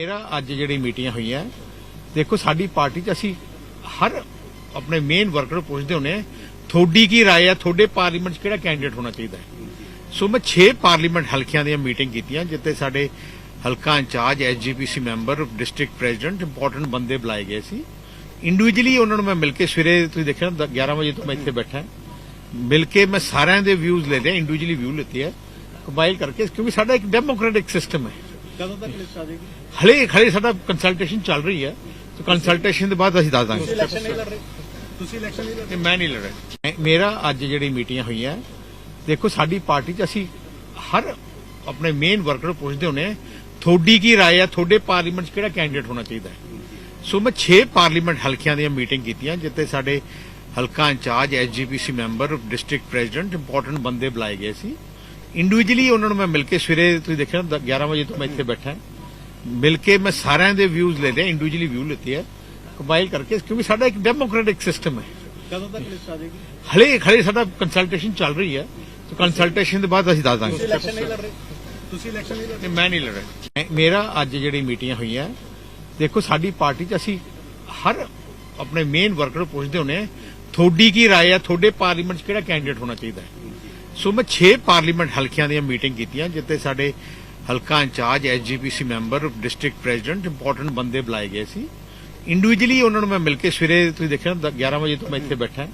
ਮੇਰਾ ਅੱਜ ਜਿਹੜੀ ਮੀਟਿੰਗਾਂ ਹੋਈਆਂ ਦੇਖੋ ਸਾਡੀ ਪਾਰਟੀ 'ਚ ਅਸੀਂ ਹਰ ਆਪਣੇ ਮੇਨ ਵਰਕਰ ਨੂੰ ਪੁੱਛਦੇ ਹੁੰਨੇ ਆ, ਤੁਹਾਡੀ ਕੀ رائے ਹੈ ਤੁਹਾਡੇ ਪਾਰਲੀਮੈਂਟ 'ਚ ਕਿਹੜਾ ਕੈਂਡੀਡੇਟ ਹੋਣਾ ਚਾਹੀਦਾ ਹੈ ਸੋ ਮੈਂ 6 ਪਾਰਲੀਮੈਂਟ ਹਲਕਿਆਂ ਦੀਆਂ ਮੀਟਿੰਗ ਕੀਤੀਆਂ ਜਿੱਥੇ ਸਾਡੇ ਹਲਕਾ incharge SGPC member district president important ਬੰਦੇ ਬੁਲਾਏ ਗਏ ਸੀ ਇੰਡੀਵਿਜੂਅਲੀ ਉਹਨਾਂ ਨੂੰ ਮੈਂ ਮਿਲ ਕੇ ਸਵੇਰੇ ਤੁਸੀਂ ਦੇਖਿਆ ਨਾ 11 ਵਜੇ ਤੋਂ ਮੈਂ ਇੱਥੇ ਬੈਠਾ ਹਾਂ। ਮਿਲ ਕੇ ਮੈਂ ਸਾਰਿਆਂ ਦੇ ਵਿਊਜ਼ ਲੈ ਲਿਆ ਇੰਡੀਵਿਜੂਅਲੀ ਵਿਊ ਲਿੱਤੇ ਹੈ ਕੰਬਾਈਨ ਕਰਕੇ ਕਿਉਂਕਿ ਸਾਡਾ ਇੱਕ ਡੈਮੋਕ੍ਰੈਟਿਕ ਸਿਸਟਮ ਹੈ ਕਦੋਂ ਤੱਕ ਲਿਸਟ ਆ ਜਾਏਗੀ ਹਲੇ ਹਲੇ ਸਾਡਾ ਕੰਸਲਟੇਸ਼ਨ ਚੱਲ ਰਹੀ ਹੈ ਤੇ ਕੰਸਲਟੇਸ਼ਨ ਦੇ ਬਾਅਦ ਅਸੀਂ ਦੱਸ ਦਾਂਗੇ ਤੁਸੀਂ ਇਲੈਕਸ਼ਨ ਨਹੀਂ ਲੜ ਰਹੇ ਤੁਸੀਂ ਇਲੈਕਸ਼ਨ ਨਹੀਂ ਲੜ ਰਹੇ ਨਹੀਂ, ਮੈਂ ਨਹੀਂ ਲੜ ਰਿਹਾ ਮੈਂ- ਮੇਰਾ ਅੱਜ ਜਿਹੜੀ ਮੀਟਿੰਗਾਂ ਹੋਈਆਂ ਦੇਖੋ ਸਾਡੀ ਪਾਰਟੀ 'ਚ ਅਸੀਂ ਹਰ ਆਪਣੇ ਮੇਨ ਵਰਕਰ ਨੂੰ ਪੁੱਛਦੇ ਹੁੰਨੇ ਆ, ਤੁਹਾਡੀ ਕੀ رائے ਹੈ ਤੁਹਾਡੇ ਪਾਰਲੀਮੈਂਟ 'ਚ ਕਿਹੜਾ ਕੈਂਡੀਡੇਟ ਹੋਣਾ ਚਾਹੀਦਾ ਹੈ ਸੋ ਮੈਂ 6 ਪਾਰਲੀਮੈਂਟ ਹਲਕਿਆਂ ਦੀਆਂ ਮੀਟਿੰਗ ਕੀਤੀਆਂ ਜਿੱਥੇ ਸਾਡੇ ਹਲਕਾ incharge SGPC member district president important ਬੰਦੇ ਬੁਲਾਏ ਗਏ ਸੀ ਇੰਡੀਵਿਜੂਅਲੀ ਉਹਨਾਂ ਨੂੰ ਮੈਂ ਮਿਲ ਕੇ ਸਵੇਰੇ ਤੁਸੀਂ ਦੇਖਿਆ ਨਾ 11 ਵਜੇ ਤੋਂ ਮੈਂ ਇੱਥੇ ਬੈਠਾ ਹਾਂ। ਮਿਲ ਕੇ ਮੈਂ ਸਾਰਿਆਂ ਦੇ ਵਿਊਜ਼ ਲੈ ਲਿਆ ਇੰਡੀਵਿਜੂਅਲੀ ਵਿਊ ਲਿੱਤੇ ਹੈ ਕੰਬਾਈਨ ਕਰਕੇ ਕਿਉਂਕਿ ਸਾਡਾ ਇੱਕ ਡੈਮੋਕ੍ਰੈਟਿਕ ਸਿਸਟਮ ਹੈ ਕਦੋਂ ਤੱਕ ਲਿਸਟ ਆ ਜਾਏਗੀ ਹਲੇ ਹਲੇ ਸਾਡਾ ਕੰਸਲਟੇਸ਼ਨ ਚੱਲ ਰਹੀ ਹੈ ਤੇ ਕੰਸਲਟੇਸ਼ਨ ਦੇ ਬਾਅਦ ਅਸੀਂ ਦੱਸ ਤੁਸੀਂ ਦਾਂਗੇ ਇਲੈਕਸ਼ਨ ਨਹੀਂ ਲੜ ਰਹੇ ਤੁਸੀਂ ਇਲੈਕਸ਼ਨ ਨਹੀਂ ਲੜ ਰਹੇ ਨਹੀਂ, ਮੈਂ ਨਹੀਂ ਲੜ ਰਿਹਾ ਮੈਂ- ਮੇਰਾ ਅੱਜ ਜਿਹੜੀ ਮੀਟਿੰਗਾਂ ਹੋਈਆਂ ਦੇਖੋ ਸਾਡੀ ਪਾਰਟੀ 'ਚ ਅਸੀਂ ਹਰ ਆਪਣੇ ਮੇਨ ਵਰਕਰ ਨੂੰ ਪੁੱਛਦੇ ਹੁੰਨੇ ਆ, ਤੁਹਾਡੀ ਕੀ رائے ਹੈ ਤੁਹਾਡੇ ਪਾਰਲੀਮੈਂਟ 'ਚ ਕਿਹੜਾ ਕੈਂਡੀਡੇਟ ਹੋਣਾ ਚਾਹੀਦਾ ਹੈ ਸੋ ਮੈਂ 6 ਪਾਰਲੀਮੈਂਟ ਹਲਕਿਆਂ ਦੀਆਂ ਮੀਟਿੰਗ ਕੀਤੀਆਂ ਜਿੱਥੇ ਸਾਡੇ ਹਲਕਾ incharge SGPC member district president important ਬੰਦੇ ਬੁਲਾਏ ਗਏ ਸੀ। ਇੰਡੀਵਿਜੂਅਲੀ ਉਹਨਾਂ ਨੂੰ ਮੈਂ ਮਿਲ ਕੇ ਸਵੇਰੇ ਤੁਸੀਂ ਦੇਖਿਆ ਨਾ 11 ਵਜੇ ਤੋਂ ਮੈਂ ਇੱਥੇ ਬੈਠਾ।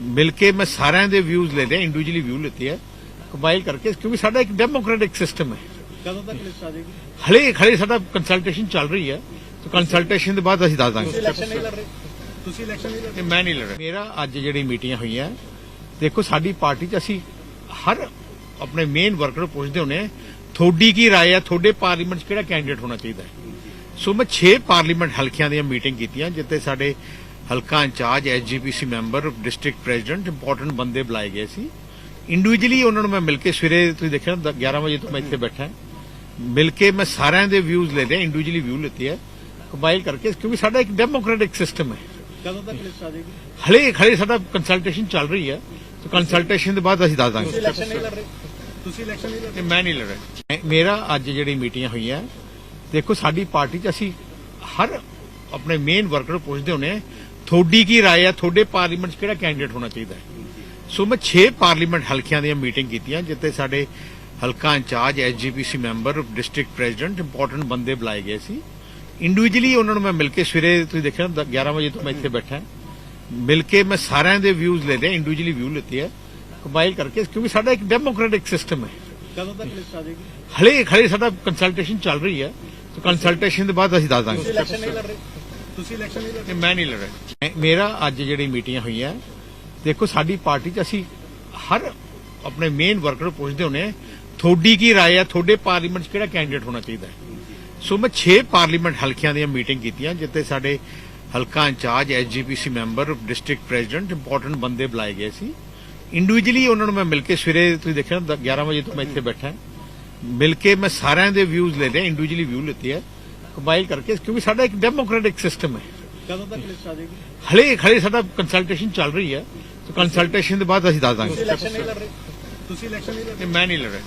ਮਿਲ ਕੇ ਮੈਂ ਸਾਰਿਆਂ ਦੇ ਵਿਊਜ਼ ਲੈ ਲਿਆ ਇੰਡੀਵਿਜੂਅਲੀ ਵਿਊ ਲਿੱਤੇ ਹੈ ਕੰਬਾਈਨ ਕਰਕੇ ਕਿਉਂਕਿ ਸਾਡਾ ਇੱਕ ਡੈਮੋਕ੍ਰੈਟਿਕ ਸਿਸਟਮ ਹੈ। ਕਦੋਂ ਤੱਕ ਲਿਸਟ ਆ ਜਾਏਗੀ? ਹਲੇ ਹਲੇ ਸਾਡਾ ਕੰਸਲਟੇਸ਼ਨ ਚੱਲ ਰਹੀ ਹੈ। ਤੇ ਕੰਸਲਟੇਸ਼ਨ ਦੇ ਬਾਅਦ ਅਸੀਂ ਦੱਸ ਤੁਸੀਂ ਦਾਂਗੇ ਇਲੈਕਸ਼ਨ ਨਹੀਂ ਲੜ ਰਹੇ। ਤੁਸੀਂ ਇਲੈਕਸ਼ਨ ਨਹੀਂ ਲੜ ਰਹੇ। ਮੈਂ ਨਹੀਂ ਲੜ ਰਿਹਾ। ਮੇਰਾ ਅੱਜ ਜਿਹੜੀ ਮੀਟਿੰਗਾਂ ਹੋਈਆਂ ਦੇਖੋ ਸਾਡੀ ਪਾਰਟੀ 'ਚ ਅਸੀਂ ਹਰ ਆਪਣੇ ਮੇਨ ਵਰਕਰ ਨੂੰ ਪੁੱਛਦੇ ਹੁੰਨੇ ਆ, ਤੁਹਾਡੀ ਕੀ رائے ਹੈ ਤੁਹਾਡੇ ਪਾਰਲੀਮੈਂਟ 'ਚ ਕਿਹੜਾ ਕੈਂਡੀਡੇਟ ਹੋਣਾ ਚਾਹੀਦਾ ਹੈ ਸੋ ਮੈਂ 6 ਪਾਰਲੀਮੈਂਟ ਹਲਕਿਆਂ ਦੀਆਂ ਮੀਟਿੰਗ ਕੀਤੀਆਂ ਜਿੱਥੇ ਸਾਡੇ ਹਲਕਾ incharge SGPC member district president important ਬੰਦੇ ਬੁਲਾਏ ਗਏ ਸੀ ਇੰਡੀਵਿਜੂਅਲੀ ਉਹਨਾਂ ਨੂੰ ਮੈਂ ਮਿਲ ਕੇ ਸਵੇਰੇ ਤੁਸੀਂ ਦੇਖਿਆ ਨਾ 11 ਵਜੇ ਤੋਂ ਮੈਂ ਇੱਥੇ ਬੈਠਾ ਹਾਂ। ਮਿਲ ਕੇ ਮੈਂ ਸਾਰਿਆਂ ਦੇ ਵਿਊਜ਼ ਲੈ ਲਿਆ ਇੰਡੀਵਿਜੂਅਲੀ ਵਿਊ ਲਿੱਤੇ ਹੈ ਕੰਬਾਈਨ ਕਰਕੇ ਕਿਉਂਕਿ ਸਾਡਾ ਇੱਕ ਡੈਮੋਕ੍ਰੈਟਿਕ ਸਿਸਟਮ ਹੈ ਕਦੋਂ ਤੱਕ ਲਿਸਟ ਆ ਜਾਏਗੀ ਹਲੇ ਹਲੇ ਸਾਡਾ ਕੰਸਲਟੇਸ਼ਨ ਚੱਲ ਰਹੀ ਹੈ ਤੇ ਕੰਸਲਟੇਸ਼ਨ ਦੇ ਬਾਅਦ ਅਸੀਂ ਦੱਸ ਤੁਸੀਂ ਦਾਂਗੇ ਇਲੈਕਸ਼ਨ ਨਹੀਂ ਲੜ ਰਹੇ ਤੁਸੀਂ ਇਲੈਕਸ਼ਨ ਨਹੀਂ ਲੜ ਰਹੇ ਨਹੀਂ, ਮੈਂ ਨਹੀਂ ਲੜ ਰਿਹਾ ਮੈਂ- ਮੇਰਾ ਅੱਜ ਜਿਹੜੀ ਮੀਟਿੰਗਾਂ ਹੋਈਆਂ ਦੇਖੋ ਸਾਡੀ ਪਾਰਟੀ 'ਚ ਅਸੀਂ ਹਰ ਆਪਣੇ ਮੇਨ ਵਰਕਰ ਨੂੰ ਪੁੱਛਦੇ ਹੁੰਨੇ ਆ, ਤੁਹਾਡੀ ਕੀ رائے ਹੈ ਤੁਹਾਡੇ ਪਾਰਲੀਮੈਂਟ 'ਚ ਕਿਹੜਾ ਕੈਂਡੀਡੇਟ ਹੋਣਾ ਚਾਹੀਦਾ ਹੈ ਸੋ ਮੈਂ 6 ਪਾਰਲੀਮੈਂਟ ਹਲਕਿਆਂ ਦੀਆਂ ਮੀਟਿੰਗ ਕੀਤੀਆਂ ਜਿੱਥੇ ਸਾਡੇ ਹਲਕਾ incharge SGPC member district president important ਬੰਦੇ ਬੁਲਾਏ ਗਏ ਸੀ ਇੰਡੀਵਿਜੂਅਲੀ ਉਹਨਾਂ ਨੂੰ ਮੈਂ ਮਿਲ ਕੇ ਸਵੇਰੇ ਤੁਸੀਂ ਦੇਖਿਆ ਨਾ 11 ਵਜੇ ਤੋਂ ਮੈਂ ਇੱਥੇ ਬੈਠਾ ਹਾਂ। ਮਿਲ ਕੇ ਮੈਂ ਸਾਰਿਆਂ ਦੇ ਵਿਊਜ਼ ਲੈ ਲਿਆ ਇੰਡੀਵਿਜੂਅਲੀ ਵਿਊ ਲਿੱਤੇ ਹੈ ਕੰਬਾਈਨ ਕਰਕੇ ਕਿਉਂਕਿ ਸਾਡਾ ਇੱਕ ਡੈਮੋਕ੍ਰੈਟਿਕ ਸਿਸਟਮ ਹੈ ਕਦੋਂ ਤੱਕ ਲਿਸਟ ਆ ਜਾਏਗੀ ਹਲੇ ਹਲੇ ਸਾਡਾ ਕੰਸਲਟੇਸ਼ਨ ਚੱਲ ਰਹੀ ਹੈ ਤੇ ਕੰਸਲਟੇਸ਼ਨ ਦੇ ਬਾਅਦ ਅਸੀਂ ਦੱਸ ਦਾਂਗੇ ਤੁਸੀਂ ਇਲੈਕਸ਼ਨ ਨਹੀਂ ਲੜ ਰਹੇ ਤੁਸੀਂ ਇਲੈਕਸ਼ਨ ਨਹੀਂ ਲੜ ਰਹੇ ਨਹੀਂ, ਮੈਂ ਨਹੀਂ ਲੜ ਰਿਹਾ ਮੈਂ- ਮੇਰਾ ਅੱਜ ਜਿਹੜੀ ਮੀਟਿੰਗਾਂ ਹੋਈਆਂ ਦੇਖੋ ਸਾਡੀ ਪਾਰਟੀ 'ਚ ਅਸੀਂ ਹਰ ਆਪਣੇ ਮੇਨ ਵਰਕਰ ਨੂੰ ਪੁੱਛਦੇ ਹੁੰਨੇ ਆ, ਤੁਹਾਡੀ ਕੀ رائے ਹੈ ਤੁਹਾਡੇ ਪਾਰਲੀਮੈਂਟ 'ਚ ਕਿਹੜਾ ਕੈਂਡੀਡੇਟ ਹੋਣਾ ਚਾਹੀਦਾ ਹੈ ਸੋ ਮੈਂ 6 ਪਾਰਲੀਮੈਂਟ ਹਲਕਿਆਂ ਦੀਆਂ ਮੀਟਿੰਗ ਕੀਤੀਆਂ ਜਿੱਥੇ ਸਾਡੇ ਹਲਕਾ incharge SGPC member district president important ਬੰਦੇ ਬੁਲਾਏ ਗਏ ਸੀ। ਇੰਡੀਵਿਜੂਅਲੀ ਉਹਨਾਂ ਨੂੰ ਮੈਂ ਮਿਲ ਕੇ ਸਵੇਰੇ ਤੁਸੀਂ ਦੇਖਿਆ ਨਾ 11 ਵਜੇ ਤੋਂ ਮੈਂ ਇੱਥੇ ਬੈਠਾ। ਮਿਲ ਕੇ ਮੈਂ ਸਾਰਿਆਂ ਦੇ ਵਿਊਜ਼ ਲੈ ਲਿਆ ਇੰਡੀਵਿਜੂਅਲੀ ਵਿਊ ਲਿੱਤੇ ਹੈ ਕੰਬਾਈਨ ਕਰਕੇ ਕਿਉਂਕਿ ਸਾਡਾ ਇੱਕ ਡੈਮੋਕ੍ਰੈਟਿਕ ਸਿਸਟਮ ਹੈ। ਕਦੋਂ ਤੱਕ ਲਿਸਟ ਆ ਜਾਏਗੀ? ਹਲੇ ਹਲੇ ਸਾਡਾ ਕੰਸਲਟੇਸ਼ਨ ਚੱਲ ਰਹੀ ਹੈ। ਤੇ ਕੰਸਲਟੇਸ਼ਨ ਦੇ ਬਾਅਦ ਅਸੀਂ ਦੱਸ ਦਾਂਗੇ। ਤੁਸੀਂ ਇਲੈਕਸ਼ਨ ਨਹੀਂ ਲੜ ਰਹੇ। ਤੁਸੀਂ ਇਲੈਕਸ਼ਨ ਨਹੀਂ ਲੜ ਰਹੇ। ਮੈਂ ਨਹੀਂ ਲੜ ਰਿਹਾ।